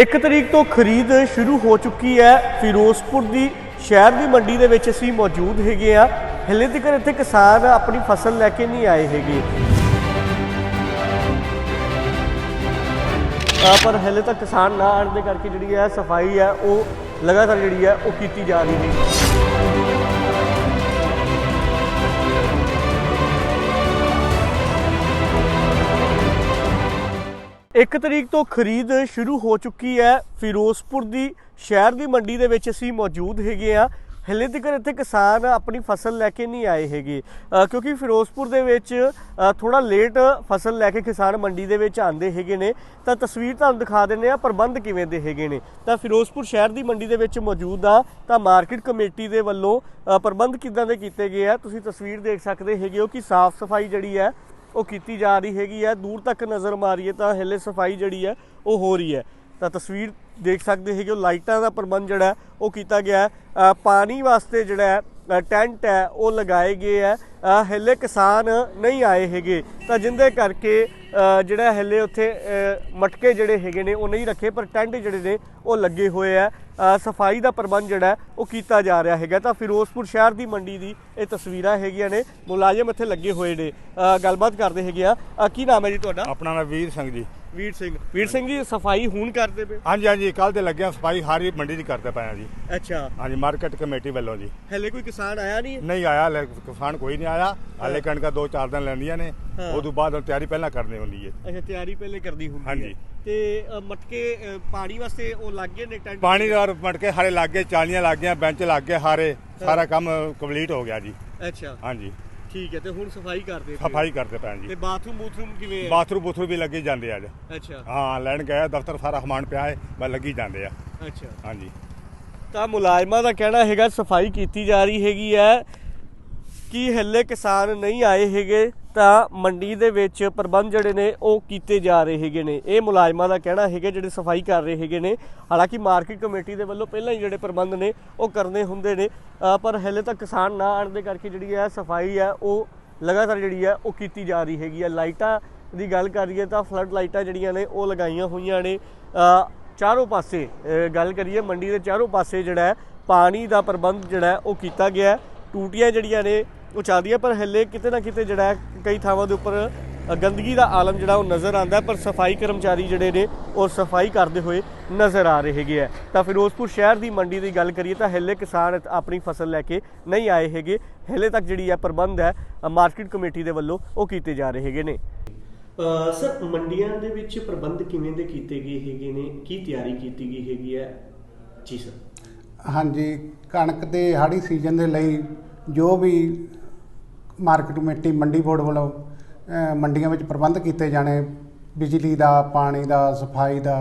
1 ਤਰੀਕ ਤੋਂ ਖਰੀਦ ਸ਼ੁਰੂ ਹੋ ਚੁੱਕੀ ਹੈ। ਫਿਰੋਜ਼ਪੁਰ ਦੀ ਸ਼ਹਿਰ ਦੀ ਮੰਡੀ ਦੇ ਵਿੱਚ ਅਸੀਂ ਮੌਜੂਦ ਹੈਗੇ ਆ ਹਲੇ ਤੱਕ ਇੱਥੇ ਕਿਸਾਨ ਆਪਣੀ ਫਸਲ ਲੈ ਕੇ ਨਹੀਂ ਆਏ ਹੈਗੇ। ਅ, ਪਰ ਹਲੇ ਤੱਕ ਕਿਸਾਨ ਨਾ ਆਉਣ ਦੇ ਕਰਕੇ ਜਿਹੜੀ ਹੈ ਸਫ਼ਾਈ ਹੈ ਉਹ ਲਗਾਤਾਰ ਜਿਹੜੀ ਹੈ ਉਹ ਕੀਤੀ ਜਾ ਰਹੀ ਹੈ। ਇੱਕ ਤਰੀਕ ਤੋਂ ਖਰੀਦ ਸ਼ੁਰੂ ਹੋ ਚੁੱਕੀ ਹੈ। ਫਿਰੋਜ਼ਪੁਰ ਦੀ ਸ਼ਹਿਰ ਦੀ ਮੰਡੀ ਦੇ ਵਿੱਚ ਅਸੀਂ ਮੌਜੂਦ ਹੈਗੇ ਆ ਹਲੇ ਤੱਕ ਇੱਥੇ ਕਿਸਾਨ ਆਪਣੀ ਫਸਲ ਲੈ ਕੇ ਨਹੀਂ ਆਏ ਹੈਗੇ। ਕਿਉਂਕਿ ਫਿਰੋਜ਼ਪੁਰ ਦੇ ਵਿੱਚ ਥੋੜਾ ਲੇਟ ਫਸਲ ਲੈ ਕੇ ਕਿਸਾਨ ਮੰਡੀ ਦੇ ਵਿੱਚ ਆਉਂਦੇ ਹੈਗੇ ਨੇ। ਤਾਂ ਤਸਵੀਰ ਤੁਹਾਨੂੰ ਦਿਖਾ ਦਿੰਦੇ ਆ ਪ੍ਰਬੰਧ ਕਿਵੇਂ ਦੇ ਹੈਗੇ ਨੇ। ਤਾਂ ਫਿਰੋਜ਼ਪੁਰ ਸ਼ਹਿਰ ਦੀ ਮੰਡੀ ਦੇ ਵਿੱਚ ਮੌਜੂਦ ਆ। ਤਾਂ ਮਾਰਕੀਟ ਕਮੇਟੀ ਦੇ ਵੱਲੋਂ ਪ੍ਰਬੰਧ ਕਿੱਦਾਂ ਦੇ ਕੀਤੇ ਗਏ ਆ, ਤੁਸੀਂ ਤਸਵੀਰ ਦੇਖ ਸਕਦੇ ਹੈਗੇ ਹੋ ਕਿ ਸਾਫ਼ ਸਫ਼ਾਈ ਜਿਹੜੀ ਹੈ ਉਹ ਕੀਤੀ ਜਾ ਰਹੀ ਹੈਗੀ ਹੈ। ਦੂਰ ਤੱਕ ਨਜ਼ਰ ਮਾਰੀਏ ਤਾਂ ਹਲੇ ਸਫ਼ਾਈ ਜਿਹੜੀ ਹੈ, ਉਹ ਹੋ ਰਹੀ ਹੈ। ਤਾਂ ਤਸਵੀਰ ਦੇਖ ਸਕਦੇ ਹੈਗੇ ਉਹ ਲਾਈਟਾਂ ਦਾ ਪ੍ਰਬੰਧ ਜਿਹੜਾ ਉਹ ਕੀਤਾ ਗਿਆ ਹੈ। ਪਾਣੀ ਵਾਸਤੇ ਜਿਹੜਾ ਟੈਂਟ ਹੈ, ਉਹ ਲਗਾਏ ਗਏ ਹੈ। ਹਲੇ ਕਿਸਾਨ ਨਹੀਂ ਆਏ ਹੈਗੇ। ਤਾਂ ਜਿੰਦੇ ਕਰਕੇ ਜਿਹੜਾ ਹਲੇ ਉੱਥੇ ਮਟਕੇ ਜਿਹੜੇ ਹੈਗੇ ਨੇ, ਉਹ ਨਹੀਂ ਰੱਖੇ, ਪਰ ਟੈਂਟ ਜਿਹੜੇ ਨੇ, ਉਹ ਲੱਗੇ ਹੋਏ ਆ। ਸਫ਼ਾਈ ਦਾ ਪ੍ਰਬੰਧ ਜਿਹੜਾ ਉਹ ਕੀਤਾ ਜਾ ਰਿਹਾ ਹੈਗਾ। ਤਾਂ ਫਿਰੋਜ਼ਪੁਰ ਸ਼ਹਿਰ ਦੀ ਮੰਡੀ ਦੀ ਇਹ ਤਸਵੀਰਾਂ ਹੈਗੀਆਂ ਨੇ, ਮੁਲਾਜ਼ਮ ਇੱਥੇ ਲੱਗੇ ਹੋਏ ਨੇ। ਗੱਲਬਾਤ ਕਰਦੇ ਹੈਗੇ ਆ। ਕੀ ਨਾਮ ਹੈ ਜੀ ਤੁਹਾਡਾ? ਆਪਣਾ ਨਾਮ ਵੀਰ ਸਿੰਘ ਜੀ। ਵੀਰ ਸਿੰਘ। ਵੀਰ ਸਿੰਘ ਜੀ ਸਫ਼ਾਈ ਹੁਣ ਕਰਦੇ ਪਏ? ਹਾਂਜੀ ਹਾਂਜੀ ਕੱਲ ਤੇ ਲੱਗਿਆ ਸਫ਼ਾਈ ਹਾਰੀ ਮੰਡੀ ਦੀ ਕਰਦੇ ਪਏ ਆ ਜੀ। ਅੱਛਾ। ਹਾਂਜੀ ਮਾਰਕੀਟ ਕਮੇਟੀ ਵੱਲੋਂ ਜੀ। ਹਲੇ ਕੋਈ ਕਿਸਾਨ ਆਇਆ ਨਹੀਂ? ਨਹੀਂ ਆਇਆ ਹਲੇ ਕਿਸਾਨ ਕੋਈ ਨਹੀਂ ਆਇਆ। ਹਲੇ ਕਣਕਾਂ ਦੋ ਚਾਰ ਦਿਨ ਲੈਂਦੀਆਂ ਨੇ। ਹਾਂ। ਉਦੋਂ ਬਾਅਦ ਤਿਆਰੀ ਪਹਿਲਾਂ ਕਰਨੀ ਹੁੰਦੀ ਹੈ ਅੱਛਾ ਤਿਆਰੀ ਪਹਿਲੇ ਕਰਦੀ ਹੁੰਦੀ ਹੈ ਹਾਂਜੀ। ਤੇ ਮਟਕੇ ਪਾਣੀ ਵਾਸਤੇ ਉਹ ਲੱਗ ਗਏ ਨੇ ਟੈਂਟ? ਪਾਣੀ ਦਾ ਮਟਕੇ ਹਾਰੇ ਲੱਗ ਗਏ ਚਾਲੀਆਂ ਲੱਗ ਗਈਆਂ ਬੈਂਚ ਲੱਗ ਗਏ ਹਾਰੇ। ਸਾਰਾ ਕੰਮ ਕੰਪਲੀਟ ਹੋ ਗਿਆ ਜੀ। ਅੱਛਾ। ਹਾਂਜੀ। ਠੀਕ ਹੈ ਤੇ ਹੁਣ ਸਫ਼ਾਈ ਕਰਦੇ ਪਏ ਹੋ। ਸਫ਼ਾਈ ਕਰਦੇ ਤੇ ਜੀ। ਬਾਥਰੂਮ ਬੂਥਰੂਮ ਕਿਵੇਂ ਹੈ? ਬਾਥਰੂਮ ਬੂਥਰੂਮ ਵੀ ਲੱਗੇ ਜਾਂਦੇ ਅੱਜ। ਅੱਛਾ। ਹਾਂ ਲੈਣ ਗਏ ਦਫ਼ਤਰ ਸਾਰਾ ਸਮਾਨ ਪਿਆ ਹੈ ਬਸ ਲੱਗੀ ਜਾਂਦੇ ਆ। ਅੱਛਾ। ਹਾਂਜੀ। ਤਾਂ ਮੁਲਾਜ਼ਮਾਂ ਦਾ ਕਹਿਣਾ ਹੈਗਾ ਸਫ਼ਾਈ ਕੀਤੀ ਜਾ ਰਹੀ ਹੈਗੀ ਹੈ ਕਿ ਹੱਲੇ ਕਿਸਾਨ ਨਹੀਂ ਆਏ ਹੈਗੇ? ਤਾਂ ਮੰਡੀ ਦੇ ਵਿੱਚ ਪ੍ਰਬੰਧ ਜਿਹੜੇ ਨੇ ਉਹ ਕੀਤੇ ਜਾ ਰਹੇ ਹੈਗੇ ਨੇ। ਇਹ ਮੁਲਾਜ਼ਮਾਂ ਦਾ ਕਹਿਣਾ ਹੈਗਾ, ਜਿਹੜੇ ਸਫ਼ਾਈ ਕਰ ਰਹੇ ਹੈਗੇ ਨੇ। ਹਾਲਾਂਕਿ ਮਾਰਕੀਟ ਕਮੇਟੀ ਦੇ ਵੱਲੋਂ ਪਹਿਲਾਂ ਹੀ ਜਿਹੜੇ ਪ੍ਰਬੰਧ ਨੇ, ਉਹ ਕਰਨੇ ਹੁੰਦੇ ਨੇ। ਪਰ ਹਲੇ ਤੱਕ ਕਿਸਾਨ ਨਾ ਆਉਣ ਦੇ ਕਰਕੇ ਜਿਹੜੀ ਹੈ ਸਫ਼ਾਈ ਹੈ ਉਹ ਲਗਾਤਾਰ ਜਿਹੜੀ ਹੈ ਉਹ ਕੀਤੀ ਜਾ ਰਹੀ ਹੈਗੀ ਹੈ ਲਾਈਟਾਂ ਦੀ ਗੱਲ ਕਰੀਏ ਤਾਂ ਫਲੱਡ ਲਾਈਟਾਂ ਜਿਹੜੀਆਂ ਨੇ, ਉਹ ਲਗਾਈਆਂ ਹੋਈਆਂ ਨੇ। ਚਾਰੋਂ ਪਾਸੇ ਗੱਲ ਕਰੀਏ ਮੰਡੀ ਦੇ ਚਾਰੋਂ ਪਾਸੇ ਜਿਹੜਾ ਪਾਣੀ ਦਾ ਪ੍ਰਬੰਧ ਜਿਹੜਾ ਉਹ ਕੀਤਾ ਗਿਆ। ਟੂਟੀਆਂ ਜਿਹੜੀਆਂ ਨੇ ਉਹ ਚੱਲਦੀਆਂ ਪਰ ਹੱਲੇ ਕਿਤੇ ਨਾ ਕਿਤੇ ਜਿਹੜਾ ਹੈ ਕਈ ਥਾਵਾਂ ਦੇ ਉੱਪਰ ਗੰਦਗੀ ਦਾ ਆਲਮ ਜਿਹੜਾ ਉਹ ਨਜ਼ਰ ਆਉਂਦਾ ਹੈ, ਪਰ ਸਫ਼ਾਈ ਕਰਮਚਾਰੀ ਜਿਹੜੇ ਨੇ ਉਹ ਸਫ਼ਾਈ ਕਰਦੇ ਹੋਏ ਨਜ਼ਰ ਆ ਰਹੇ ਹੈਗੇ ਆ। ਤਾਂ ਫਿਰੋਜ਼ਪੁਰ ਸ਼ਹਿਰ ਦੀ ਮੰਡੀ ਦੀ ਗੱਲ ਕਰੀਏ ਤਾਂ ਹੱਲੇ ਕਿਸਾਨ ਆਪਣੀ ਫਸਲ ਲੈ ਕੇ ਨਹੀਂ ਆਏ ਹੈਗੇ। ਹੱਲੇ ਤੱਕ ਜਿਹੜੀ ਹੈ ਪ੍ਰਬੰਧ ਹੈ ਮਾਰਕੀਟ ਕਮੇਟੀ ਦੇ ਵੱਲੋਂ ਉਹ ਕੀਤੇ ਜਾ ਰਹੇ ਹੈਗੇ ਨੇ। ਸਰ ਮੰਡੀਆਂ ਦੇ ਵਿੱਚ ਪ੍ਰਬੰਧ ਕਿਵੇਂ ਦੇ ਕੀਤੇ ਗਏ ਹੈਗੇ ਨੇ? ਕੀ ਤਿਆਰੀ ਕੀਤੀ ਗਈ ਹੈਗੀ ਹੈ? ਜੀ ਸਰ। ਹਾਂਜੀ ਕਣਕ ਦੇ ਹਾੜੀ ਸੀਜ਼ਨ ਦੇ ਲਈ ਜੋ ਵੀ ਮਾਰਕੀਟ ਕਮੇਟੀ ਮੰਡੀ ਬੋਰਡ ਵੱਲੋਂ ਮੰਡੀਆਂ ਵਿੱਚ ਪ੍ਰਬੰਧ ਕੀਤੇ ਜਾਣੇ ਬਿਜਲੀ ਦਾ ਪਾਣੀ ਦਾ ਸਫ਼ਾਈ ਦਾ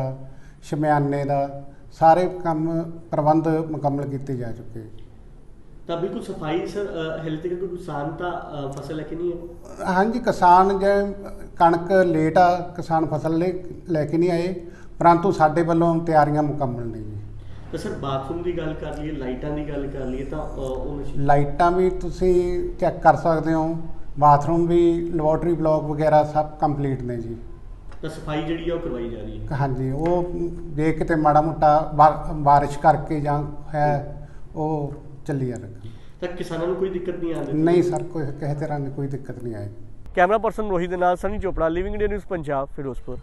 ਸ਼ਮਿਆਨੇ ਦਾ ਸਾਰੇ ਕੰਮ ਪ੍ਰਬੰਧ ਮੁਕੰਮਲ ਕੀਤੇ ਜਾ ਚੁੱਕੇ ਤਾਂ ਬਿਲਕੁਲ ਸਫ਼ਾਈ ਸਰ ਹਲੇ ਤੱਕ ਕੋਈ ਕਿਸਾਨ ਤਾਂ ਫਸਲ ਲੈ ਕੇ ਨਹੀਂ ਹੈ ਹਾਂਜੀ ਕਿਸਾਨ ਜੇ ਕਣਕ ਲੇਟ ਆ ਕਿਸਾਨ ਫਸਲ ਲੈ ਲੈ ਕੇ ਨਹੀਂ ਆਏ ਪਰੰਤੂ ਸਾਡੇ ਵੱਲੋਂ ਤਿਆਰੀਆਂ ਮੁਕੰਮਲ ਨੇ ਜੀ। ਤਾਂ ਸਰ ਬਾਥਰੂਮ ਦੀ ਗੱਲ ਕਰ ਲਈਏ ਲਾਈਟਾਂ ਦੀ ਗੱਲ ਕਰ ਲਈਏ ਤਾਂ ਉਹ ਮਸ਼ੀਨ ਲਾਈਟਾਂ ਵੀ ਤੁਸੀਂ ਚੈੱਕ ਕਰ ਸਕਦੇ ਹੋ। ਬਾਥਰੂਮ ਵੀ ਲੈਬੋਰਟਰੀ ਬਲਾਕ ਵਗੈਰਾ ਸਭ ਕੰਪਲੀਟ ਨੇ ਜੀ। ਤਾਂ ਸਫ਼ਾਈ ਜਿਹੜੀ ਆ ਉਹ ਕਰਵਾਈ ਜਾ ਰਹੀ ਹੈ। ਹਾਂਜੀ ਉਹ ਜੇ ਕਿਤੇ ਮਾੜਾ ਮੋਟਾ ਬਾਰਿਸ਼ ਕਰਕੇ ਜਾਂ ਹੈ ਉਹ ਚੱਲੀ ਜਾ ਰਿਹਾ ਤਾਂ ਕਿਸਾਨਾਂ ਨੂੰ ਕੋਈ ਦਿੱਕਤ ਨਹੀਂ ਆਉਂਦੀ ਨਹੀਂ ਸਰ ਕੋਈ ਕਿਸੇ ਤਰ੍ਹਾਂ ਦੀ ਕੋਈ ਦਿੱਕਤ ਨਹੀਂ ਆਈ। ਕੈਮਰਾ ਪਰਸਨ ਰੋਹਿਤ ਦੇ ਨਾਲ Sunny Chopra Living India News Punjab Firozpur.